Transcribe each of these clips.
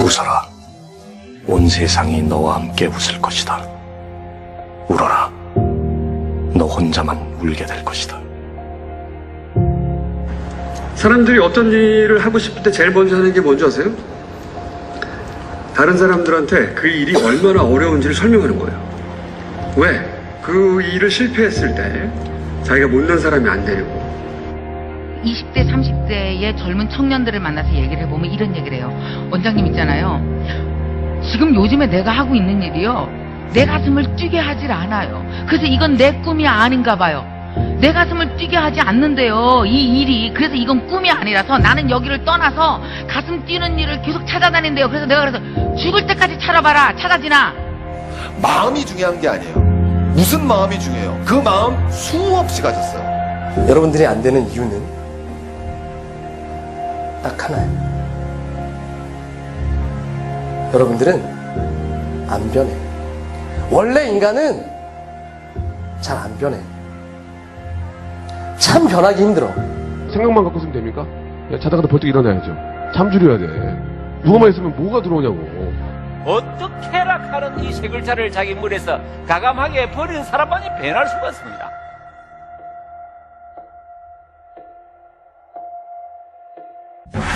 웃어라. 온 세상이 너와 함께 웃을 것이다. 울어라. 너 혼자만 울게 될 것이다. 사람들이 어떤 일을 하고 싶을 때 제일 먼저 하는 게 뭔지 아세요? 다른 사람들한테 그 일이 얼마나 어려운지를 설명하는 거예요. 왜? 그 일을 실패했을 때 자기가 못난 사람이 안 되려고. 20대, 30대의 젊은 청년들을 만나서 얘기를 해보면 이런 얘기를 해요. 원장님 있잖아요. 지금 요즘에 내가 하고 있는 일이요. 내 가슴을 뛰게 하질 않아요. 그래서 이건 내 꿈이 아닌가 봐요. 내 가슴을 뛰게 하지 않는데요. 이 일이. 그래서 이건 꿈이 아니라서 나는 여기를 떠나서 가슴 뛰는 일을 계속 찾아다닌대요. 그래서 내가 그래서 죽을 때까지 찾아봐라. 찾아지나. 마음이 중요한 게 아니에요. 무슨 마음이 중요해요? 그 마음 수없이 가졌어요. 여러분들이 안 되는 이유는 딱 하나예요. 여러분들은 안 변해. 원래 인간은 잘 안 변해. 참 변하기 힘들어. 생각만 갖고 있으면 됩니까? 야, 자다가도 벌떡 일어나야죠. 잠 줄여야 돼. 누워만 있으면 뭐가 들어오냐고. 어떻게 해락하는 이 세 글자를 자기 물에서 가감하게 버린 사람만이 변할 수가 있습니다.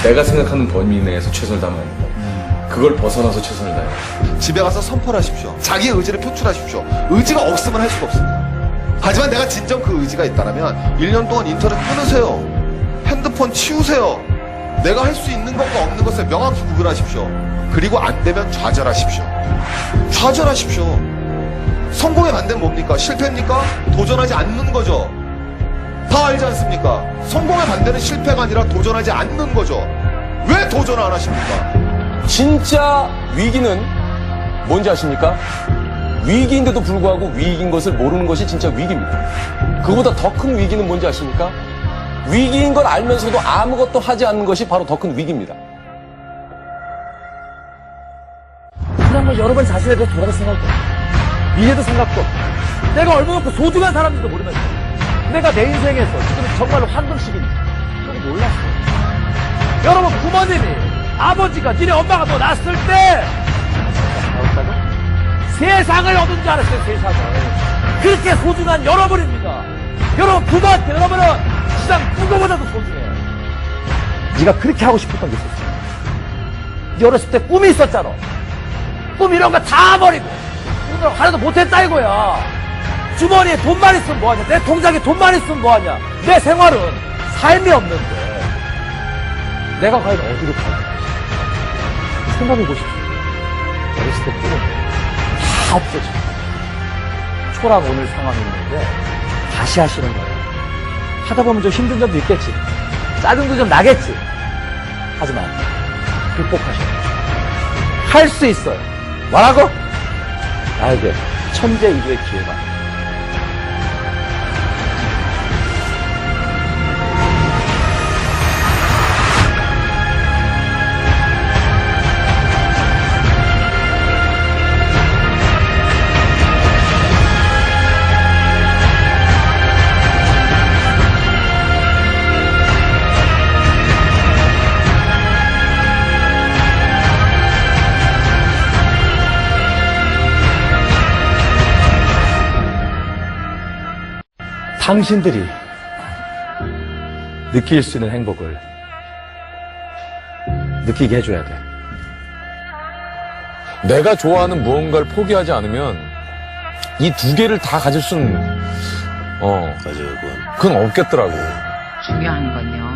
내가 생각하는 범위 내에서 최선을 다하는 거. 그걸 벗어나서 최선을 다해. 집에 가서 선포를 하십시오. 자기의 의지를 표출하십시오. 의지가 없으면 할 수가 없습니다. 하지만 내가 진정 그 의지가 있다면 1년 동안 인터넷 끊으세요. 핸드폰 치우세요. 내가 할 수 있는 것과 없는 것을 명확히 구분하십시오. 그리고 안 되면 좌절하십시오. 좌절하십시오. 성공의 반대는 뭡니까? 실패입니까? 도전하지 않는 거죠. 다 알지 않습니까? 성공의 반대는 실패가 아니라 도전하지 않는 거죠. 왜 도전 안 하십니까? 진짜 위기는 뭔지 아십니까? 위기인데도 불구하고 위기인 것을 모르는 것이 진짜 위기입니다. 그보다 더 큰 위기는 뭔지 아십니까? 위기인 걸 알면서도 아무것도 하지 않는 것이 바로 더 큰 위기입니다. 그냥 뭐 여러 번 자신에 대해서 돌아볼 생각도 없고, 미래도 생각도 없고, 내가 얼마만큼 소중한 사람인지도 모르면서 내가 내 인생에서 지금 정말로 황금 시기인지 그걸 몰랐어요. 여러분 부모님이 아버지가 니네 엄마가 너 낳았을 때? 세상을 얻은 줄 알았어요 세상을. 그렇게 소중한 여러분입니다. 여러분 부모한테 여러분은 세상 누구보다도 소중해요. 네가 그렇게 하고 싶었던 게 있었어요 네 어렸을 때 꿈이 있었잖아. 꿈 이런 거 다 버리고. 꿈을 하나도 못했다 이거야. 주머니에 돈만 있으면 뭐하냐? 내 통장에 돈만 있으면 뭐하냐? 내 생활은 삶이 없는데 내가 과연 어디로 갈까 생각해 보십시오. 어렸을 때 꿈은 다 없어져 초락 오늘 상황이 있는데 다시 하시는 거예요. 하다 보면 좀 힘든 점도 있겠지. 짜증도 좀 나겠지. 하지만 극복하셔야 돼요. 할 수 있어요. 뭐라고? 나에게 천재 이루의 기회가 당신들이 느낄 수 있는 행복을 느끼게 해줘야 돼. 내가 좋아하는 무언가를 포기하지 않으면 이 두 개를 다 가질 수는, 어, 그건 없겠더라고. 중요한 건요.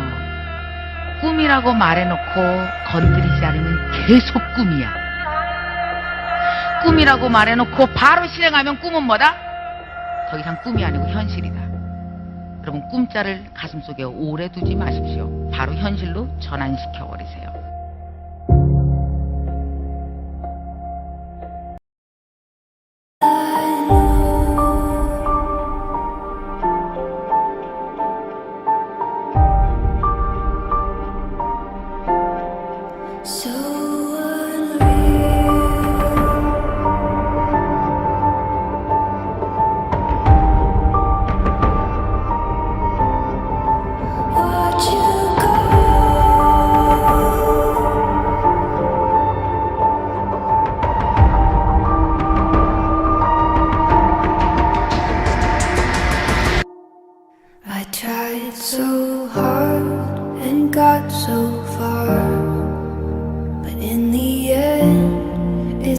꿈이라고 말해놓고 건드리지 않으면 계속 꿈이야. 꿈이라고 말해놓고 바로 실행하면 꿈은 뭐다? 더 이상 꿈이 아니고 현실이다. 여러분 꿈자를 가슴속에 오래 두지 마십시오. 바로 현실로 전환시켜 버리세요. So hard and got so far.